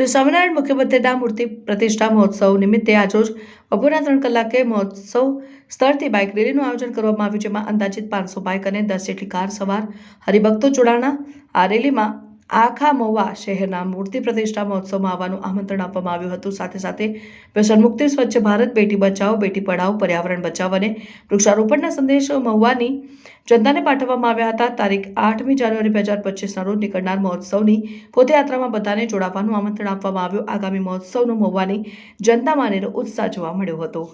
શ્રી સ્વામિનારાયણ મુખ્ય મંદિરના મૂર્તિ પ્રતિષ્ઠા મહોત્સવ નિમિત્તે આજરોજ બપોરના ત્રણ કલાકે મહોત્સવ સ્થળથી બાઇક રેલીનું આયોજન કરવામાં આવ્યું, જેમાં અંદાજિત પાંચસો બાઇક અને દસ જેટલી કાર સવાર હરિભક્તો જોડાણા આ રેલીમાં આખા મહુવા શહેરના મૂર્તિ પ્રતિષ્ઠા મહોત્સવમાં આવવાનું આમંત્રણ આપવામાં આવ્યું હતું. સાથે સાથે વ્યસન મુક્તિ, સ્વચ્છ ભારત, બેટી બચાવો, બેટી પઢાઓ, પર્યાવરણ બચાવ અને વૃક્ષારોપણના સંદેશો મહુવાની જનતાને પાઠવવામાં આવ્યા હતા. તારીખ આઠમી જાન્યુઆરી બે હજાર પચીસના રોજ નીકળનાર મહોત્સવની પોતયાત્રામાં બધાને જોડાવાનું આમંત્રણ આપવામાં આવ્યું. આગામી મહોત્સવનો મહુવાની જનતામાં અનેરો ઉત્સાહ જોવા મળ્યો હતો.